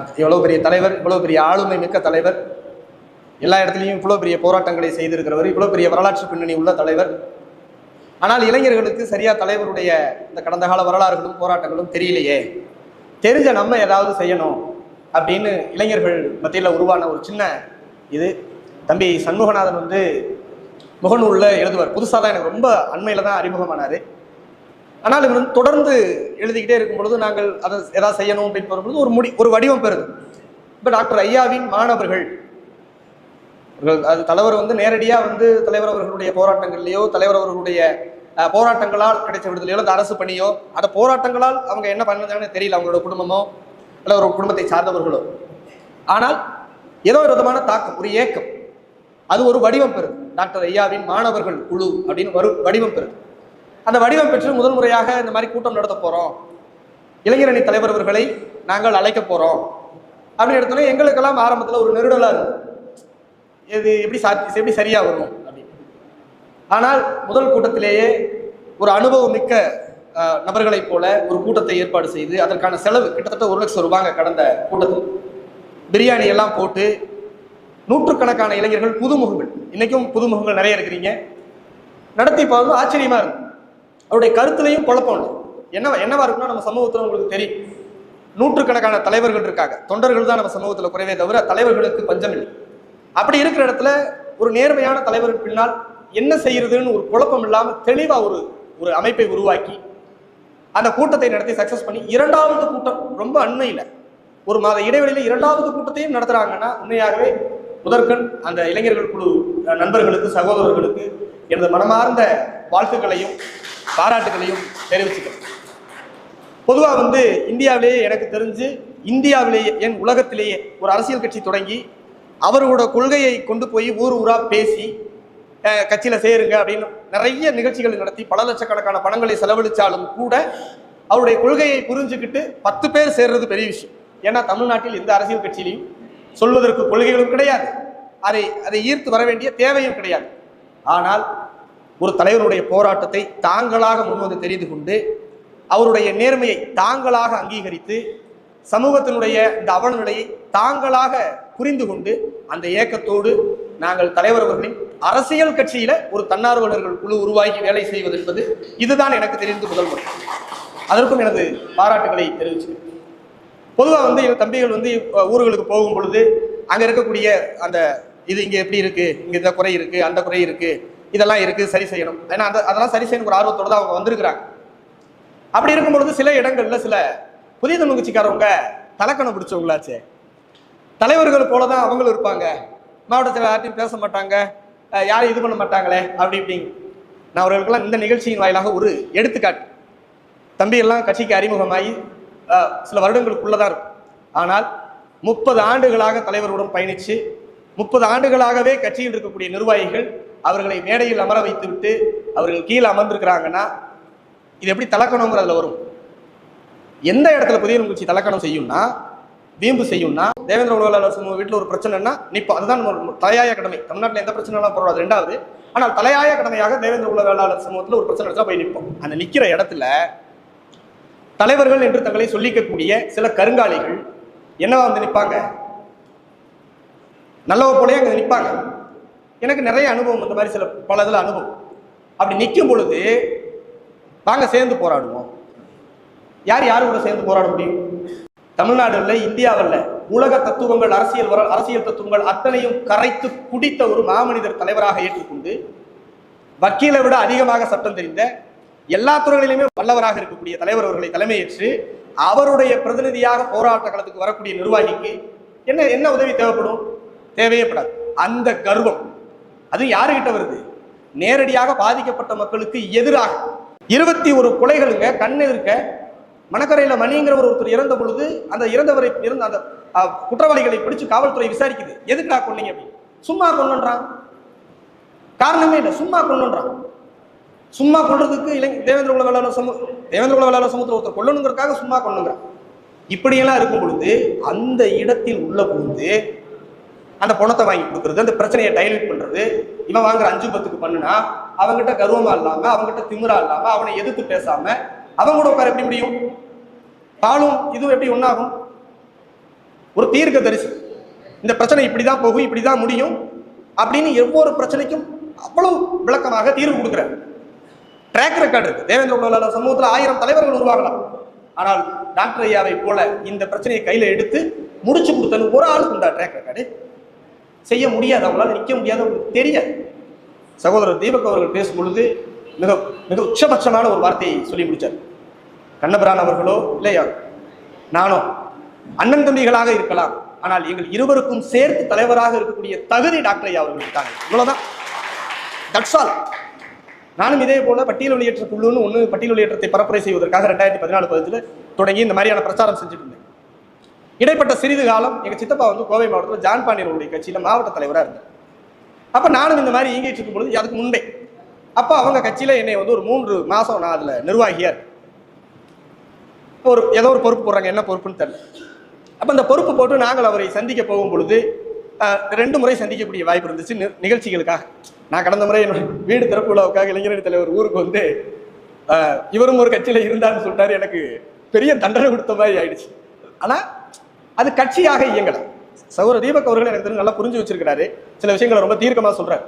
இவ்வளோ பெரிய தலைவர் இவ்வளோ பெரிய ஆளுமை மிக்க தலைவர். எல்லா இடத்துலையும் இவ்வளோ பெரிய போராட்டங்களை செய்திருக்கிறவர் இவ்வளோ பெரிய வரலாற்று பின்னணி உள்ள தலைவர். ஆனால் இளைஞர்களுக்கு சரியா தலைவருடைய இந்த கடந்த கால வரலாறுகளும் போராட்டங்களும் தெரியலையே. தெரிஞ்ச நம்ம ஏதாவது செய்யணும் அப்படின்னு இளைஞர்கள் மத்தியில் உருவான ஒரு சின்ன இது. தம்பி சண்முகநாதன் வந்து முகநூலில் எழுதுவார். புதுசாக தான் எனக்கு ரொம்ப அண்மையில் தான் அறிமுகமானார். ஆனால் இவர் வந்து தொடர்ந்து எழுதிக்கிட்டே இருக்கும் பொழுது நாங்கள் அதை எதாவது செய்யணும் அப்படின்னு வரும்பொழுது ஒரு முடி ஒரு வடிவம் பெறுது. இப்போ டாக்டர் ஐயாவின் மாணவர்கள் அது தலைவர் வந்து நேரடியாக வந்து தலைவர் அவர்களுடைய போராட்டங்கள்லையோ தலைவர் அவர்களுடைய போராட்டங்களால் கிடைச்ச விடுதலையோ அந்த அரசு பணியோ அந்த போராட்டங்களால் அவங்க என்ன பண்ணாங்கன்னு தெரியல அவங்களோட குடும்பமோ இல்லை ஒரு குடும்பத்தை சார்ந்தவர்களோ. ஆனால் ஏதோ ஒரு விதமான தாக்கம் ஒரு ஏக்கம் அது ஒரு வடிவம் பெறுது. டாக்டர் ஐயாவின் மாணவர்கள் குழு அப்படின்னு ஒரு வடிவம் பெறுது. அந்த வடிவம் பெற்று முதல் முறையாக இந்த மாதிரி கூட்டம் நடத்த போகிறோம் இளைஞரணி தலைவர் அவர்களை நாங்கள் அழைக்க போகிறோம் அப்படின்னு எடுத்தோன்னே எங்களுக்கெல்லாம் ஆரம்பத்தில் ஒரு நெருடலாக இருக்கும் இது எப்படி சாத்தி எப்படி சரியாக வரும் அப்படின்னு. ஆனால் முதல் கூட்டத்திலேயே ஒரு அனுபவம் மிக்க நபர்களைப் போல ஒரு கூட்டத்தை ஏற்பாடு செய்து அதற்கான செலவு கிட்டத்தட்ட ஒரு லட்சம் ரூபாங்க கடந்த கூட்டத்தில். பிரியாணி எல்லாம் போட்டு நூற்றுக்கணக்கான இளைஞர்கள் புதுமுகங்கள். இன்றைக்கும் புதுமுகங்கள் நிறைய இருக்கிறீங்க. நடத்தி பார்த்து ஆச்சரியமாக இருக்கும் அவருடைய கருத்துலையும் குழப்பம் இல்லை என்ன என்னவா இருக்குன்னா நம்ம சமூகத்தில் உங்களுக்கு தெரியும். நூற்றுக்கணக்கான தலைவர்கள் இருக்காங்க. தொண்டர்கள் தான் நம்ம சமூகத்தில் குறைவே தவிர தலைவர்களுக்கு பஞ்சம் இல்லை. அப்படி இருக்கிற இடத்துல ஒரு நேர்மையான தலைவருக்கு பின்னால் என்ன செய்யறதுன்னு ஒரு குழப்பம் இல்லாமல் தெளிவாக ஒரு ஒரு அமைப்பை உருவாக்கி அந்த கூட்டத்தை நடத்தி சக்சஸ் பண்ணி இரண்டாவது கூட்டம் ரொம்ப அண்மையில் ஒரு மாத இடைவெளியில் இரண்டாவது கூட்டத்தையும் நடத்துகிறாங்கன்னா உண்மையாகவே முதற்கண் அந்த இளைஞர்கள் குழு நண்பர்களுக்கு சகோதரர்களுக்கு எனது மனமார்ந்த வாழ்த்துக்களையும் பாராட்டுகளையும் தெரிவிச்சுக்கிறேன். பொதுவாக வந்து இந்தியாவிலேயே எனக்கு தெரிஞ்சு இந்தியாவிலேயே என் உலகத்திலேயே ஒரு அரசியல் கட்சி தொடங்கி அவரோட கொள்கையை கொண்டு போய் ஊர் ஊராக பேசி கட்சியில் சேருங்க அப்படின்னு நிறைய நிகழ்ச்சிகள் நடத்தி பல லட்சக்கணக்கான பணங்களை செலவழித்தாலும் கூட அவருடைய கொள்கையை புரிஞ்சுக்கிட்டு பத்து பேர் சேர்றது பெரிய விஷயம். ஏன்னா தமிழ்நாட்டில் எந்த அரசியல் கட்சியிலையும் சொல்வதற்கு கொள்கைகளும் கிடையாது. அதை அதை ஈர்த்து வர வேண்டிய தேவையும் கிடையாது. ஆனால் ஒரு தலைவருடைய போராட்டத்தை தாங்களாக முன்வந்து தெரிந்து கொண்டு அவருடைய நேர்மையை தாங்களாக அங்கீகரித்து சமூகத்தினுடைய இந்த அவலநிலையை தாங்களாக புரிந்து கொண்டு அந்த ஏக்கத்தோடு நாங்கள் தலைவர் அவர்களின் அரசியல் கட்சியில ஒரு தன்னார்வலர்கள் குழு உருவாக்கி வேலை செய்வது என்பது இதுதான் எனக்கு தெரிந்து முதல் முறை. அதற்கும் எனது பாராட்டுகளை தெரிவிச்சுக்கிறேன். பொதுவாக வந்து என் தம்பிகள் வந்து ஊர்களுக்கு போகும் பொழுது அங்கே இருக்கக்கூடிய அந்த இது இங்கே எப்படி இருக்கு? இங்கே இந்த குறை இருக்கு அந்த குறை இருக்கு. இதெல்லாம் இருக்குது சரி செய்யணும். ஏன்னா அந்த அதெல்லாம் சரி செய்யணும் ஒரு ஆர்வத்தோட தான் அவங்க வந்திருக்கிறாங்க. அப்படி இருக்கும் பொழுது சில இடங்களில் சில புதிய தமிழ்ச்சிக்காரவங்க தலக்கணம் பிடிச்சவங்களாச்சே. தலைவர்கள் போல தான் அவங்களும் இருப்பாங்க. மாவட்டத்தில் யார்ட்டையும் பேச மாட்டாங்க. யாரும் இது பண்ண மாட்டாங்களே அப்படி இப்படிங்க நான் அவர்களுக்கெல்லாம் இந்த நிகழ்ச்சியின் வாயிலாக ஒரு எடுத்துக்காட்டு. தம்பியெல்லாம் கட்சிக்கு அறிமுகமாகி சில வருடங்களுக்குள்ள தான் இருக்கும். ஆனால் முப்பது ஆண்டுகளாக தலைவருடன் பயணித்து முப்பது ஆண்டுகளாகவே கட்சியில் இருக்கக்கூடிய நிர்வாகிகள் அவர்களை மேடையில் அமர வைத்துவிட்டு அவர்கள் கீழே அமர்ந்திருக்கிறாங்கன்னா இது எப்படி தலக்கணுங்கிறதுல வரும். எந்த இடத்துல புதிய கட்சி தலக்கணம் செய்யும்னா வீம்பு செய்யும்னா தேவேந்திர உலகளாளர் சமூக வீட்டில் ஒரு பிரச்சனைனா நிற்போம் அதுதான் நம்ம தலையாய கடமை. தமிழ்நாட்டில் எந்த பிரச்சனைலாம் போடாது ரெண்டாவது. ஆனால் தலையாய கடமையாக தேவேந்திர உலக வேளாளர் சமூகத்தில் ஒரு பிரச்சனை வச்சா போய் நிற்போம். அந்த நிற்கிற இடத்துல தலைவர்கள் என்று தங்களை சொல்லிக்கக்கூடிய சில கருங்காலிகள் என்னவா வந்து நிற்பாங்க? நல்லவ போலயே அங்கே நிற்பாங்க. எனக்கு நிறைய அனுபவம் இந்த மாதிரி சில பல இதில் அனுபவம். அப்படி நிற்கும் பொழுது நாங்கள் சேர்ந்து போராடுவோம். யார் யார் கூட சேர்ந்து போராட முடியும்? தமிழ்நாடு இல்லை இந்தியாவில் உலக தத்துவங்கள் அரசியல் வர அரசியல் தத்துவங்கள் அத்தனையும் கரைத்து குடித்த ஒரு மாமனிதர் தலைவராக ஏற்றுக்கொண்டு வக்கீலை விட அதிகமாக சட்டம் தெரிந்த எல்லா துறைகளிலுமே வல்லவராக இருக்கக்கூடிய தலைவர் அவர்களை தலைமையேற்று அவருடைய பிரதிநிதியாக போராட்ட களத்துக்கு வரக்கூடிய நிர்வாகிக்கு என்ன என்ன உதவி தேவைப்படும்? தேவையேப்படாது அந்த கர்வம். அது யாருகிட்ட வருது? நேரடியாக பாதிக்கப்பட்ட மக்களுக்கு எதிராக. இருபத்தி ஒரு கொலைகளுங்க கண்ணெதிர்க்க மணக்கரையில் மணிங்கிறவர் ஒருத்தர் இறந்த பொழுது அந்த இறந்தவரை இருந்த அந்த குற்றவாளிகளை பிடிச்சு காவல்துறை விசாரிக்குது. எதுக்குடா கொண்டீங்க அப்படின்னு சும்மா கொண்டுன்றான் காரணமே இல்லை சும்மா கொண்டுன்றான் சும்மா கொள்றதுக்கு இளைஞ தேவேந்திர குல வேளாளர் சமூக தேவேந்திர குல வேளாளர் சமூகத்தில் ஒருத்தர் கொல்லணுங்கிறதுக்காக சும்மா கொண்டுங்கிறான் இப்படியெல்லாம் இருக்கும் பொழுது அந்த இடத்தில் உள்ள புகுந்து அந்த பணத்தை வாங்கி கொடுக்கறது அந்த பிரச்சனையை டைலட் பண்றது. இவன் வாங்குற அஞ்சு பத்துக்கு பண்ணுனா அவங்ககிட்ட கர்வமா இல்லாம அவங்ககிட்ட திமுறா இல்லாம அவனை எதிர்த்து பேசாம அவங்க கூட உட்கார எப்படி முடியும்? பாலும் இதுவும் எப்படி ஒன்றாகும் ஒரு தீர்க்க தரிசி இந்த பிரச்சனை இப்படி தான் போகும் இப்படி தான் முடியும் அப்படின்னு ஒவ்வொரு பிரச்சனைக்கும் அவ்வளவு விளக்கமாக தீர்வு கொடுக்குறாரு. ட்ராக் ரெக்கார்டு இருக்கு. தேவேந்திர குலவேல சமூகத்தில் ஆயிரம் தலைவர்கள் உருவாகலாம். ஆனால் டாக்டர் ஐயாவை போல இந்த பிரச்சனையை கையில எடுத்து முடிச்சு கொடுத்தது ஒரு ஆளுக்கு உண்டா ட்ராக் ரெக்கார்டு செய்ய முடியாது. அவங்களால நிற்க முடியாது. அவங்களுக்கு தெரியாது. சகோதரர் தீபக் அவர்கள் பேசும் பொழுது மிக மிக உச்சபட்சமான ஒரு வார்த்தையை சொல்லி முடித்தார் கண்ணபிரான் அவர்களோ இல்லையா? நானோ அண்ணன் தம்பிகளாக இருக்கலாம். ஆனால் எங்கள் இருவருக்கும் சேர்த்து தலைவராக இருக்கக்கூடிய தகுதி டாக்டர் ஐயா அவர்கள் இருக்காங்க. இவ்வளவுதான். தட்ஸ் ஆல் நானும் இதே போல பட்டியல் வெளியேற்ற குழுன்னு ஒன்று பட்டியல் வெளியேற்றத்தை பரப்புரை செய்வதற்காக ரெண்டாயிரத்தி பதினாலு பதினத்தில் தொடங்கி இந்த மாதிரியான பிரச்சாரம் செஞ்சுட்டு இருந்தேன். இடைப்பட்ட சிறிது காலம் எங்கள் சித்தப்பா வந்து கோவை மாவட்டத்தில் ஜான் பாண்டியனுடைய கட்சியில மாவட்ட தலைவராக இருந்தார். அப்போ நானும் இந்த மாதிரி இயங்கிட்டு இருக்கும் பொழுது அதுக்கு முன்பே அப்போ அவங்க கட்சியில் என்னை வந்து ஒரு மூன்று மாதம் நான் அதில் நிர்வாகியாக ஒரு ஏதோ ஒரு பொறுப்பு போடுறாங்க என்ன பொறுப்புன்னு தெரியல. அப்போ அந்த பொறுப்பு போட்டு நாங்கள் அவரை சந்திக்க போகும் பொழுது ரெண்டு முறை சந்திக்கக்கூடிய வாய்ப்பு இருந்துச்சு நிகழ்ச்சிகளுக்காக. நான் கடந்த முறை என்னோட வீடு திறப்பு விழாவுக்காக இளைஞரணி தலைவர் ஊருக்கு வந்து இவரும் ஒரு கட்சியில் இருந்தாருன்னு சொல்லிட்டாரு. எனக்கு பெரிய தண்டனை கொடுத்த மாதிரி ஆயிடுச்சு. ஆனால் அது கட்சியாக இயங்கல. சௌர தீபக் அவர்கள் எனக்கு தெரிஞ்சு நல்லா புரிஞ்சு வச்சிருக்கிறாரு. சில விஷயங்களை ரொம்ப தீர்க்கமாக சொல்றாரு.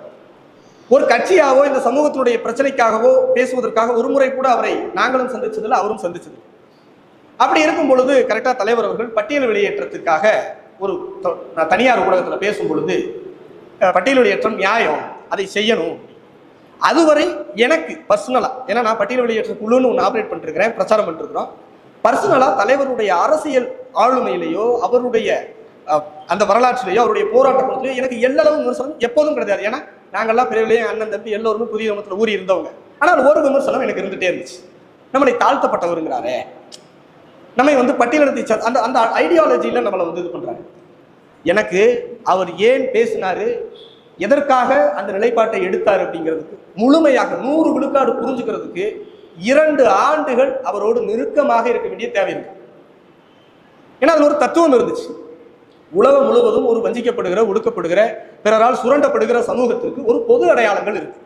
ஒரு கட்சியாவோ இந்த சமூகத்தினுடைய பிரச்சனைக்காகவோ பேசுவதற்காக ஒரு முறை கூட அவரை நாங்களும் சந்திச்சதில்லை அவரும் சந்திச்சது அப்படி இருக்கும் பொழுது கரெக்டாக தலைவர் அவர்கள் பட்டியல் வெளியேற்றத்துக்காக ஒரு நான் தனியார் ஊடகத்தில் பேசும் பொழுது பட்டியல் வெளியேற்றம் நியாயம் அதை செய்யணும். அதுவரை எனக்கு பர்சனலாக ஏன்னா நான் பட்டியல் வெளியேற்ற குழுன்னு ஒன்று ஆப்ரேட் பண்ணிருக்கிறேன் பிரச்சாரம் பண்ணிருக்கிறோம் பர்சனலாக தலைவருடைய அரசியல் ஆளுமையிலேயோ அவருடைய அந்த வரலாற்றிலேயோ அவருடைய போராட்ட குணத்திலேயோ எனக்கு எல்லளவும் விமர்சனம் எப்போதும் கிடையாது. ஏன்னா நாங்கள்லாம் பிறவிலேயே அண்ணன் தம்பி எல்லோருமே புதிய விமத்தில் ஊறி இருந்தவங்க. ஆனால் ஒரு விமர்சனம் எனக்கு இருந்துகிட்டே இருந்துச்சு. நம்மளை தாழ்த்தப்பட்டவருங்கிறாரே. நம்மை வந்து பட்டியலிடத்தை அந்த அந்த ஐடியாலஜியில் நம்மளை வந்து இது பண்ணுறாங்க எனக்கு அவர் ஏன் பேசினாரு எதற்காக அந்த நிலைப்பாட்டை எடுத்தார் அப்படிங்கிறதுக்கு முழுமையாக நூறு விழுக்காடு புரிஞ்சுக்கிறதுக்கு இரண்டு ஆண்டுகள் அவரோடு நெருக்கமாக இருக்க வேண்டிய தேவை இருக்குது ஏன்னா அதில் ஒரு தத்துவம் இருந்துச்சு. உலகம் முழுவதும் ஒரு வஞ்சிக்கப்படுகிற ஒடுக்கப்படுகிற பிறரால் சுரண்டப்படுகிற சமூகத்திற்கு ஒரு பொது அடையாளங்கள் இருக்கு.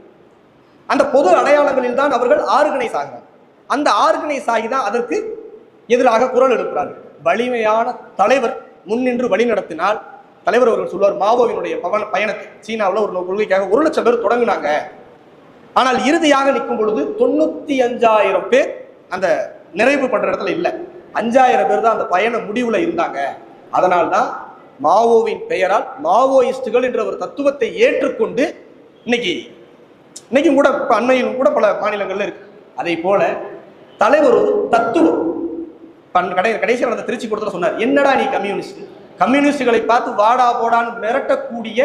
அந்த பொது அடையாளங்களில் தான் அவர்கள் ஆர்கனைஸ் ஆகிறார் அந்த ஆர்கனைஸ் ஆகி தான் அதற்கு எதிராக குரல் எழுப்புறார்கள். வலிமையான தலைவர் முன்னின்று வழி நடத்தினால் தலைவர் அவர்கள் சொல்வார் மாவோவினுடைய பவன பயணத்தை சீனாவில் ஒரு கொள்கைக்காக ஒரு லட்சம் பேர் தொடங்குனாங்க. ஆனால் இறுதியாக நிற்கும் பொழுது தொண்ணூத்தி அஞ்சாயிரம் பேர் அந்த நிறைவு பண்ற இடத்துல இல்லை. அஞ்சாயிரம் பேர் தான் அந்த பயண முடிவுல இருந்தாங்க. அதனால்தான் மாவோவின் பெயரால் மாவோயிஸ்டுகள் என்ற ஒரு தத்துவத்தை ஏற்றுக்கொண்டு இன்னைக்கு இன்னைக்கும் கூட இப்ப அண்மையிலும் கூட பல மாநிலங்கள்ல இருக்கு. அதே போல தலைவர் ஒரு தத்துவம். பண் கடை கடைசி நடந்த திருச்சி கொடுத்துல சொன்னார் என்னடா நீ கம்யூனிஸ்ட்? கம்யூனிஸ்டுகளை பார்த்து வாடா போடான்னு மிரட்டக்கூடிய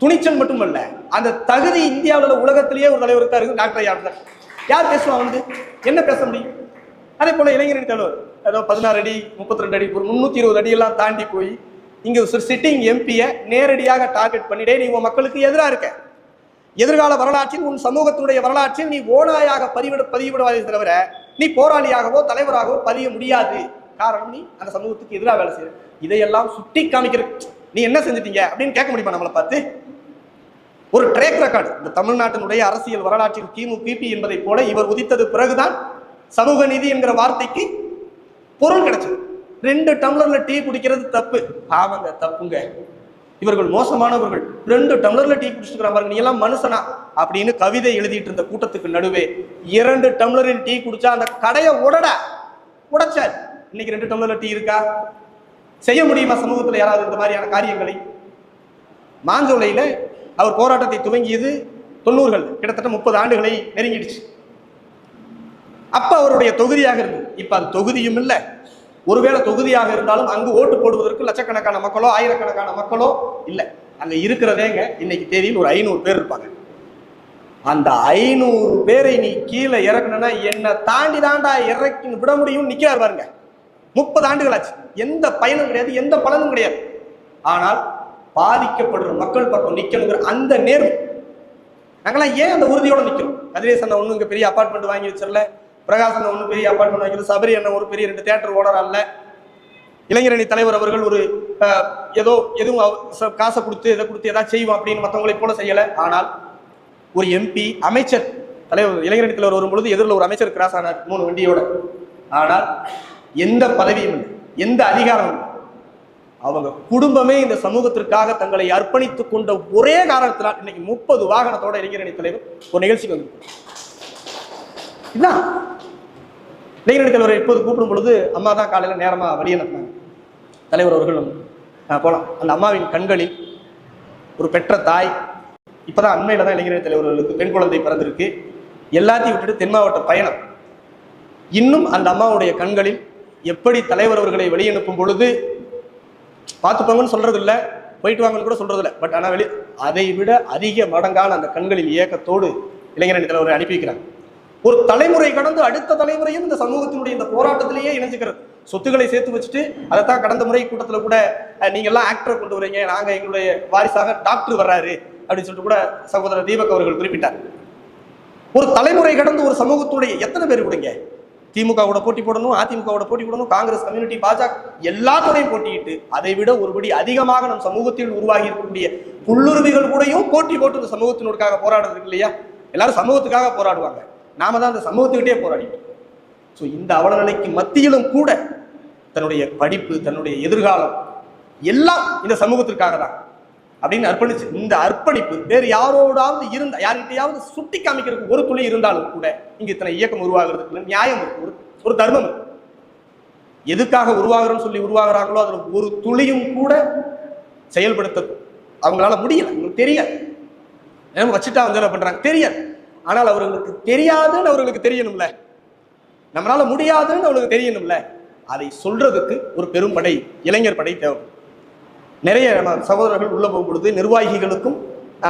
துணிச்சல் மட்டுமல்ல அந்த தகுதி இந்தியாவில் உள்ள உலகத்திலேயே ஒரு தலைவருக்கு இருக்கு டாக்டர் யார் தான் யார் பேசுவான் வந்து என்ன பேச முடியும்? அதே போல இளைஞரணி தலைவர் ஏதோ பதினாறு அடி முப்பத்தி ரெண்டு அடி ஒரு முந்நூற்றி இருபது அடியெல்லாம் தாண்டி போய் இங்க ஒரு சிட்டிங் எம்பியை நேரடியாக டார்கெட் பண்ணிட்டே நீ உன் மக்களுக்கு எதிராக இருக்க. எதிர்கால வரலாற்றில் உன் சமூகத்தினுடைய வரலாற்றில் நீ ஓனாயாக பதிவிட பதிவிடுவதை தவிர நீ போராளியாகவோ தலைவராகவோ பதிய முடியாது. காரணம் நீ அந்த சமூகத்துக்கு எதிராக வேலை செய்யற இதையெல்லாம் சுட்டி காமிக்கிற நீ என்ன செஞ்சிட்டீங்க? அப்படின்னு கேட்க முடியுமா நம்மளை பார்த்து? ஒரு ட்ரேக் ரெக்கார்டு இந்த தமிழ்நாட்டினுடைய அரசியல் வரலாற்றில் கிமு பிபி என்பதை போல இவர் உதித்தது பிறகுதான் சமூக நீதி என்கிற வார்த்தைக்கு பொருள் கிடைச்சது. ரெண்டு டம்ளர்ல டீ குடிக்கிறது தப்பு. ஆமாங்க தப்புங்க. இவர்கள் மோசமானவர்கள். ரெண்டு டம்ளர்ல டீ குடிச்சிட்டு பாருங்க நீ எல்லாம் மனுஷனா அப்படின்னு கவிதை எழுதிட்டு இருந்த கூட்டத்துக்கு நடுவே இரண்டு டம்ளரில் டீ குடிச்சா அந்த கடையை உடட உடைச்சார். இன்னைக்கு ரெண்டு டம்ளர்ல டீ இருக்கா? செய்ய முடியுமா சமூகத்தில் யாராவது இந்த மாதிரியான காரியங்களை? மாஞ்சோலையில் அவர் போராட்டத்தை துவங்கியது தொண்ணூறுகள். கிட்டத்தட்ட முப்பது ஆண்டுகளை நெருங்கிடுச்சு. அப்போ அவருடைய தொகுதியாக இருந்தது. இப்போ அது தொகுதியும் இல்லை. ஒருவேளை தொகுதியாக இருந்தாலும் அங்கு ஓட்டு போடுவதற்கு லட்சக்கணக்கான மக்களோ ஆயிரக்கணக்கான மக்களோ இல்லை. அங்கே இருக்கிறதேங்க. இன்னைக்கு தேதியில் ஒரு ஐநூறு பேர் இருப்பாங்க. அந்த ஐநூறு பேரை நீ கீழே இறக்கணும்னா என்னை தாண்டி தாண்டா இறக்கி விட முடியும் நிற்கிறார் பாருங்க. முப்பது ஆண்டுகள் ஆச்சு எந்த பயனும் கிடையாது எந்த பலனும் கிடையாது. ஆனால் பாதிக்கப்படுற மக்கள் பக்கம் நிற்கணுங்கிற அந்த நேர்வு நாங்களாம் ஏன் அந்த உறுதியோடு நிற்கிறோம் கதிரேசன் அண்ணன் ஒன்றும் இங்கே பெரிய அப்பார்ட்மெண்ட் வாங்கி வச்சிடல. பிரகாசன் ஒன்று பெரிய அப்பார்ட்மெண்ட் வாங்கி சபரி அண்ணன் ஒரு பெரிய ரெண்டு தேட்டர் ஓனர் அல்ல. இளைஞரணி தலைவர் அவர்கள் ஒரு ஏதோ எதுவும் அவ- ச- காசை கொடுத்து எதை கொடுத்து எதாவது செய்வோம் அப்படின்னு மற்றவங்களை போல செய்யலை. ஆனால் ஒரு எம்பி அமைச்சர் தலைவர் இளைஞரணி தலைவர் வரும்பொழுது எதிரில் ஒரு அமைச்சர் கிராஸ் ஆனார் மூணு வண்டியோட. ஆனால் எந்த பதவியும் இல்லை எந்த அதிகாரமும் இல்லை. அவங்க குடும்பமே இந்த சமூகத்திற்காக தங்களை அர்ப்பணித்துக் கொண்ட ஒரே காரணத்தினால் இன்னைக்கு முப்பது வாகனத்தோட இளைஞரணி தலைவர் ஒரு நிகழ்ச்சிக்கு வந்து என்ன? இளைஞரணி தலைவரை இப்போது கூப்பிடும் பொழுது அம்மா தான் காலையில் நேரமாக வழி அனுப்புனாங்க தலைவர் அவர்களும் போகலாம் அந்த அம்மாவின் கண்களில் ஒரு பெற்ற தாய் இப்பதான் அண்மையில் தான் இளைஞர் தலைவர்களுக்கு பெண் குழந்தை பிறந்திருக்கு. எல்லாத்தையும் விட்டுட்டு தென் மாவட்ட பயணம். இன்னும் அந்த அம்மாவுடைய கண்களில் எப்படி தலைவர் அவர்களை வெளியனுப்பும் பொழுது பார்த்துப்பாங்கன்னு சொல்றது இல்லை போயிட்டு வாங்கன்னு கூட சொல்றது இல்லை பட் ஆனால் வெளி அதை விட அதிக மடங்கான அந்த கண்களின் இயக்கத்தோடு இளைஞரணி தலைவரை அனுப்பி வைக்கிறாங்க. ஒரு தலைமுறை கடந்து அடுத்த தலைமுறையும் இந்த சமூகத்தினுடைய இந்த போராட்டத்திலேயே இணைஞ்சுக்கிறது. சொத்துக்களை சேர்த்து வச்சுட்டு அதைத்தான் கடந்த முறை கூட்டத்தில் கூட அஹ், நீங்க எல்லாம் ஆக்டரை கொண்டு வரீங்க நாங்க எங்களுடைய வாரிசாக டாக்டர் வர்றாரு அப்படின்னு சொல்லிட்டு கூட சகோதரர் தீபக் அவர்கள் குறிப்பிட்டார். ஒரு தலைமுறை கடந்து ஒரு சமூகத்துடைய எத்தனை பேர் விடுங்க திமுகவோட போட்டி போடணும் அதிமுகவோட போட்டி போடணும் காங்கிரஸ் கம்யூனிட்டி பாஜக எல்லாத்தோடையும் போட்டியிட்டு அதை விட ஒருபடி அதிகமாக நம் சமூகத்தில் உருவாகி இருக்கக்கூடிய புல்லுருவிகள் கூடயும் போட்டி போட்டு இந்த சமூகத்தினருக்காக போராடுறது இல்லையா? எல்லாரும் சமூகத்துக்காக போராடுவாங்க. நாம தான் அந்த சமூகத்துக்கிட்டே போராடிட்டோம் ஸோ இந்த அவலநிலைக்கு மத்தியிலும் கூட தன்னுடைய படிப்பு தன்னுடைய எதிர்காலம் எல்லாம் இந்த சமூகத்திற்காக தான் அப்படின்னு அர்ப்பணிச்சு இந்த அர்ப்பணிப்பு வேறு யாரோடாவது இருந்த யார்கிட்டையாவது சுட்டி காமிக்கிறதுக்கு ஒரு துளி இருந்தாலும் கூட இங்க இத்தனை இயக்கம் உருவாகிறதுக்கு நியாயம் இருக்கு ஒரு ஒரு தர்மம் இருக்கு. எதுக்காக உருவாகிறோம்னு சொல்லி உருவாகுறாங்களோ அதில் ஒரு துளியும் கூட செயல்படுத்த அவங்களால முடியல அவங்களுக்கு தெரியாது. வச்சுட்டா வந்து என்ன பண்றாங்க? தெரியாது. ஆனால் அவர்களுக்கு தெரியாதுன்னு அவர்களுக்கு தெரியணும்ல. நம்மளால முடியாதுன்னு அவங்களுக்கு தெரியணும்ல. அதை சொல்றதுக்கு ஒரு பெரும் படை இளைஞர் படை தேவை. நிறைய சகோதரர்கள் உள்ள போகும் பொழுது நிர்வாகிகளுக்கும்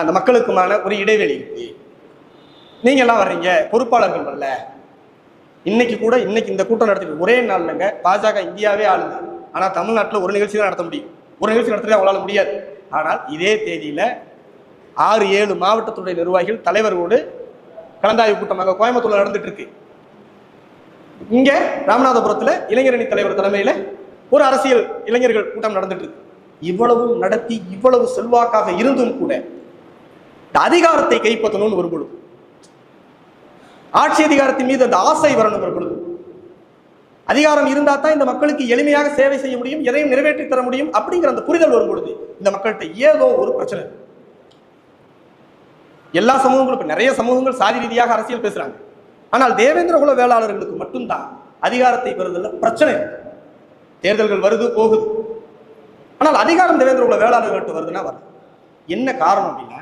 அந்த மக்களுக்குமான ஒரு இடைவெளி. இருக்கு நீங்க எல்லாம் வர்றீங்க பொறுப்பாளர்கள் வரல. இன்னைக்கு கூட இன்னைக்கு இந்த கூட்டம் நடத்திட்டு ஒரே நாள்லங்க பாஜக இந்தியாவே ஆளுது. ஆனா தமிழ்நாட்டில் ஒரு நிகழ்ச்சி தான் நடத்த முடியும். ஒரு நிகழ்ச்சி நடத்துறது அவங்களால முடியாது. ஆனால் இதே தேதியில ஆறு ஏழு மாவட்டத்துடைய நிர்வாகிகள் தலைவர்களோடு கலந்தாய்வு கூட்டமாக கோயம்புத்தூர்ல நடந்துட்டு இருக்கு இங்க ராமநாதபுரத்துல இளைஞரணி தலைவர் தலைமையில ஒரு அரசியல் இளைஞர்கள் கூட்டம் நடந்துட்டு இருக்கு இவ்வளவும் நடத்தி இவ்வளவு செல்வாக்காக இருந்தும் கூட அதிகாரத்தை கைப்பற்றணும்னு ஒரு பொழுது. ஆட்சி அதிகாரத்தின் மீது அந்த ஆசை வரணும் ஒரு பொழுது. அதிகாரம் இருந்தா தான் இந்த மக்களுக்கு எளிமையாக சேவை செய்ய முடியும் எதையும் நிறைவேற்றி தர முடியும் அப்படிங்கிற அந்த புரிதல் வரும் பொழுது இந்த மக்கள்கிட்ட ஏதோ ஒரு பிரச்சனை. எல்லா சமூகங்களும் இப்போ நிறைய சமூகங்கள் சாதி ரீதியாக அரசியல் பேசுகிறாங்க ஆனால் தேவேந்திர குல வேளாளர்களுக்கு மட்டும்தான் அதிகாரத்தை பெறுதல்ல பிரச்சனை இருக்கு. தேர்தல்கள் வருது போகுது. ஆனால் அதிகாரம் தேவேந்திர குல வேளாளர்கள்ட்ட வருதுன்னா வருது. என்ன காரணம் அப்படின்னா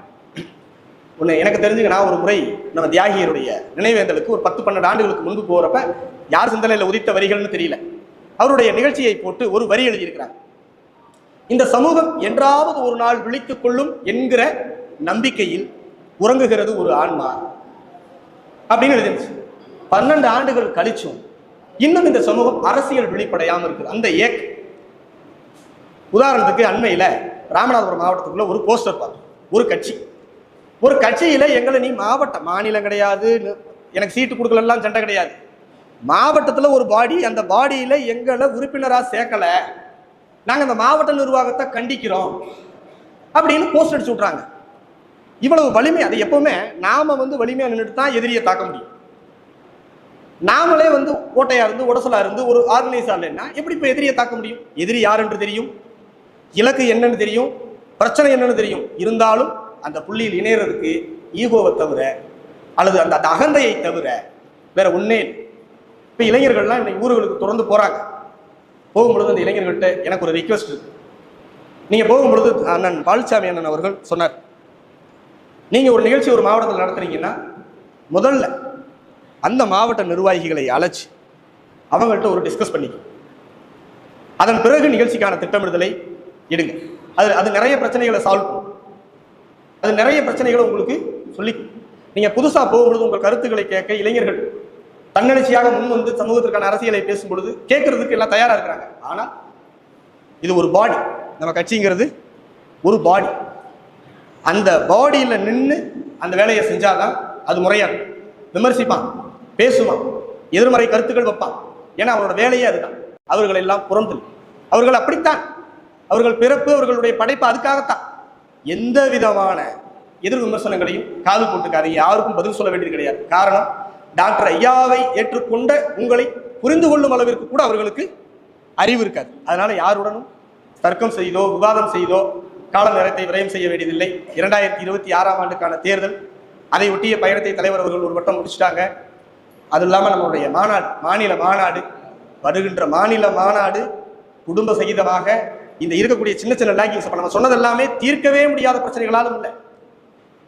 ஒன்று எனக்கு தெரிஞ்சுங்க நான் ஒரு முறை நம்ம தியாகியருடைய நினைவேந்தலுக்கு ஒரு பத்து பன்னெண்டு ஆண்டுகளுக்கு முன்பு போகிறப்ப யார் சிந்தனையில் உதித்த வரிகள்னு தெரியல. அவருடைய நிகழ்ச்சியை போட்டு ஒரு வரி எழுதியிருக்கிறார். இந்த சமூகம் என்றாவது ஒரு நாள் விழித்துக் கொள்ளும் என்கிற நம்பிக்கையில் உறங்குகிறது ஒரு ஆன்மா அப்படின்னு எழுதிருச்சு. பன்னெண்டு ஆண்டுகள் கழிச்சும் இன்னும் இந்த சமூகம் அரசியல் வெளிப்படையாமல் இருக்குது. அந்த ஏக் உதாரணத்துக்கு அண்மையில் ராமநாதபுரம் மாவட்டத்துக்குள்ள ஒரு போஸ்டர் பார்த்தோம். ஒரு கட்சி. ஒரு கட்சியில் எங்களை நீ மாவட்ட மாநிலம் கிடையாது எனக்கு சீட்டு கொடுக்கலாம் சண்டை கிடையாது. மாவட்டத்தில் ஒரு பாடி அந்த பாடியில் எங்களை உறுப்பினராக சேர்க்கலை. நாங்கள் அந்த மாவட்ட நிர்வாகத்தை கண்டிக்கிறோம் அப்படின்னு போஸ்ட் அடிச்சு விட்றாங்க இவ்வளவு வலிமை அது எப்பவுமே நாம வந்து வலிமையா நின்றுட்டு தான் எதிரியை தாக்க முடியும். நாமளே வந்து ஓட்டையா இருந்து உடசலா இருந்து ஒரு ஆர்கனைஸ் ஆகலைன்னா எப்படி இப்போ எதிரியை தாக்க முடியும்? எதிரி யார் என்று தெரியும்? இலக்கு என்னன்னு தெரியும்? பிரச்சனை என்னன்னு தெரியும்? இருந்தாலும் அந்த புள்ளியில் இணையறதுக்கு ஈகோவை தவிர அல்லது அந்த அந்த அகந்தையை தவிர வேற ஒண்ணே இப்போ இளைஞர்கள்லாம் இன்னைக்கு ஊர்களுக்கு தொடர்ந்து போறாங்க. போகும்பொழுது அந்த இளைஞர்கள்ட்ட எனக்கு ஒரு ரிக்வெஸ்ட் இருக்கு. நீங்க போகும்பொழுது அண்ணன் பால்சாமி அண்ணன் அவர்கள் சொன்னார் நீங்கள் ஒரு நிகழ்ச்சி ஒரு மாவட்டத்தில் நடத்துறீங்கன்னா முதல்ல அந்த மாவட்ட நிர்வாகிகளை அழைச்சி அவங்கள்ட்ட ஒரு டிஸ்கஸ் பண்ணிக்க. அதன் பிறகு நிகழ்ச்சிக்கான திட்டமிடுதலை எடுங்க. அது அது நிறைய பிரச்சனைகளை சால்வ் பண்ணும். அது நிறைய பிரச்சனைகளை உங்களுக்கு சொல்லி நீங்கள் புதுசாக போகும்பொழுது உங்கள் கருத்துக்களை கேட்க இளைஞர்கள் தன்னெழுச்சியாக முன் வந்து சமூகத்திற்கான அரசியலை பேசும் பொழுது கேட்கறதுக்கு எல்லாம் தயாராக இருக்கிறாங்க. ஆனால் இது ஒரு பாடி நம்ம கட்சிங்கிறது ஒரு பாடி அந்த பாடியில் நின்று அந்த வேலையை செஞ்சாதான் அது முறையாக இருக்கும். விமர்சிப்பான் பேசுவான் எதிர்மறை கருத்துக்கள் வைப்பான். ஏன்னா அவனோட வேலையே அதுதான். அவர்கள் எல்லாம் புறந்தல் அவர்கள் அப்படித்தான். அவர்கள் பிறப்பு அவர்களுடைய படைப்பு அதுக்காகத்தான். எந்த விதமான எதிர் விமர்சனங்களையும் காது போட்டுக்காதீங்க. யாருக்கும் பதில் சொல்ல வேண்டியது கிடையாது. காரணம் டாக்டர் ஐயாவை ஏற்றுக்கொண்ட உங்களை புரிந்து கொள்ளும் அளவிற்கு கூட அவர்களுக்கு அறிவு இருக்காது. அதனால யாருடனும் தர்க்கம் செய்தோ விவாதம் செய்தோ கால நேரத்தை விரயம் செய்ய வேண்டியதில்லை. இரண்டாயிரத்தி இருபத்தி ஆறாம் ஆண்டுக்கான தேர்தல். அதை ஒட்டிய பயணத்தை தலைவர் அவர்கள் ஒரு வட்டம் முடிச்சிட்டாங்க. அது இல்லாமல் நம்மளுடைய மாநாடு மாநில மாநாடு வருகின்ற மாநில மாநாடு குடும்ப சகிதமாக இந்த இருக்கக்கூடிய சின்ன சின்ன லேக்கிங்ஸ் இப்போ நம்ம சொன்னது எல்லாமே தீர்க்கவே முடியாத பிரச்சனைகளாலும் இல்லை.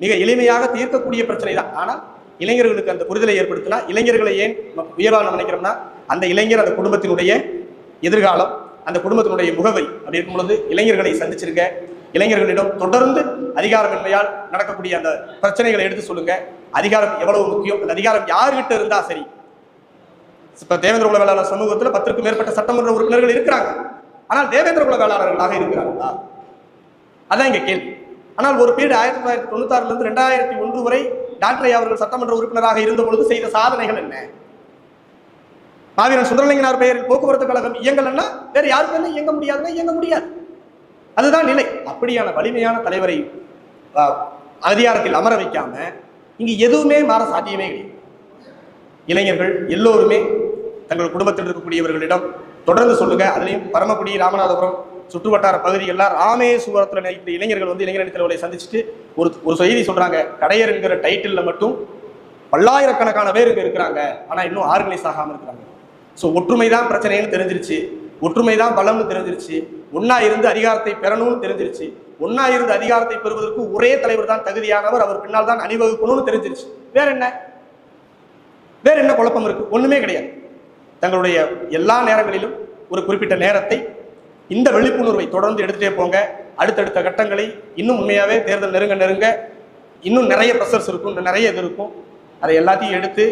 மிக எளிமையாக தீர்க்கக்கூடிய பிரச்சனை தான் ஆனால் இளைஞர்களுக்கு அந்த புரிதலை ஏற்படுத்தினா இளைஞர்களை ஏன் உயர்வாக நம்ம நினைக்கிறோம்னா அந்த இளைஞர் அந்த குடும்பத்தினுடைய எதிர்காலம் அந்த குடும்பத்தினுடைய முகவரி அப்படி இருக்கும் பொழுது இளைஞர்களை சந்திச்சிருக்க இளைஞர்களிடம் தொடர்ந்து அதிகாரமின்மையால் நடக்கக்கூடிய அந்த பிரச்சனைகளை எடுத்து சொல்லுங்க. அதிகாரம் எவ்வளவு முக்கியம்? அந்த அதிகாரம் யார்கிட்ட இருந்தா சரி? இப்ப தேவேந்திர குல வேளாளர் சமூகத்துல பத்திற்கும் மேற்பட்ட சட்டமன்ற உறுப்பினர்கள் இருக்கிறாங்க. ஆனால் தேவேந்திர குல வேளாளர்களாக இருக்கிறார்களா? அதான் இங்க கேள்வி. ஆனால் ஒரு பீரியட் ஆயிரத்தி தொள்ளாயிரத்தி தொண்ணூத்தாறுல இருந்து ரெண்டாயிரத்தி ஒன்று வரை டாக்டர் அவர்கள் சட்டமன்ற உறுப்பினராக இருந்த பொழுது செய்த சாதனைகள் என்ன? மாவீரன் சுந்தரலிங்கனார் பெயரில் போக்குவரத்து கழகம் இயங்கலன்னா வேற யாருக்கு என்ன இயங்க முடியாதுன்னா இயங்க முடியாது. அதுதான் நிலை. அப்படியான வலிமையான தலைவரை அதிகாரத்தில் அமர வைக்காம இங்க எதுவுமே மாற சாத்தியமே கிடையாது. இளைஞர்கள் எல்லோருமே தங்கள் குடும்பத்தில் இருக்கக்கூடியவர்களிடம் தொடர்ந்து சொல்லுங்க. அதுலேயும் பரமக்குடி ராமநாதபுரம் சுற்றுவட்டார பகுதிகளில் ராமேஸ்வரத்தில் இந்த இளைஞர்கள் வந்து இளைஞரணி தலைவரை சந்திச்சுட்டு ஒரு ஒரு செய்தி சொல்றாங்க. கடையர் என்கிற டைட்டில்ல மட்டும் பல்லாயிரக்கணக்கான பேர் இங்கே இருக்கிறாங்க. ஆனால் இன்னும் ஆர்கனைஸ் ஆகாமல் இருக்கிறாங்க. ஸோ ஒற்றுமை தான் பிரச்சனைன்னு தெரிஞ்சிருச்சு. ஒற்றுமை தான் பலம்னு தெரிஞ்சிருச்சு. ஒன்னா இருந்து அதிகாரத்தை பெறணும்னு தெரிஞ்சிருச்சு. ஒன்னா இருந்து அதிகாரத்தை பெறுவதற்கு ஒரே தலைவர் தான் தகுதியானவர். அவர் பின்னால் தான் அணிவகுக்கணும்னு தெரிஞ்சிருச்சு. வேற என்ன? வேற என்ன குழப்பம் இருக்கு? ஒண்ணுமே கிடையாது. தங்களுடைய எல்லா நேரங்களிலும் ஒரு குறிப்பிட்ட நேரத்தை இந்த விழிப்புணர்வை தொடர்ந்து எடுத்துட்டே போங்க. அடுத்தடுத்த கட்டங்களை இன்னும் உண்மையாவே தேர்தல் நெருங்க நெருங்க இன்னும் நிறைய ப்ரெஷர்ஸ் இருக்கும் இன்னும் நிறைய இது இருக்கும். அதை எல்லாத்தையும் எடுத்து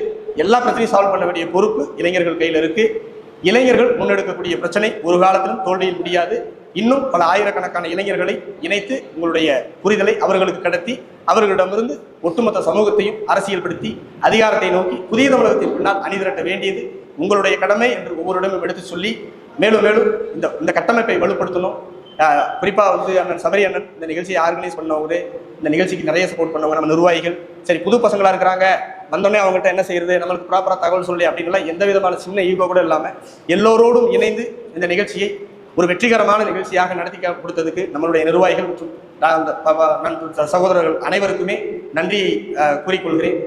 எல்லா பிரச்சனையும் சால்வ் பண்ண வேண்டிய பொறுப்பு இளைஞர்கள் கையில் இருக்குது இளைஞர்கள் முன்னெடுக்கக்கூடிய பிரச்சனை ஒரு காலத்திலும் தோல்வியில் முடியாது. இன்னும் பல ஆயிரக்கணக்கான இளைஞர்களை இணைத்து உங்களுடைய புரிதலை அவர்களுக்கு கடத்தி அவர்களிடமிருந்து ஒட்டுமொத்த சமூகத்தையும் அரசியல்படுத்தி அதிகாரத்தை நோக்கி புதிய தமிழகத்தின் பின்னால் அணிதிரட்ட வேண்டியது உங்களுடைய கடமை என்று ஒவ்வொருடமும் எடுத்து சொல்லி மேலும் மேலும் இந்த இந்த கட்டமைப்பை வலுப்படுத்தணும். குறிப்பாக வந்து அண்ணன் சபரி அண்ணன் இந்த நிகழ்ச்சியை ஆர்கனைஸ் பண்ணவங்க இந்த நிகழ்ச்சிக்கு நிறைய சப்போர்ட் பண்ணவங்க நம்ம நிர்வாகிகள். சரி புது பசங்களாக இருக்கிறாங்க. வந்தோடனே அவங்ககிட்ட என்ன செய்யறது? நம்மளுக்கு ப்ராப்பராக தகவல் சொல்லி அப்படின்லாம் எந்த விதமான சின்ன ஈகோ கூட இல்லாமல் எல்லோரோடும் இணைந்து இந்த நிகழ்ச்சியை ஒரு வெற்றிகரமான நிகழ்ச்சியாக நடத்தி கொடுத்ததுக்கு நம்மளுடைய நிர்வாகிகள் மற்றும் அந்த சகோதரர்கள் அனைவருக்குமே நன்றியை கூறிக்கொள்கிறேன்.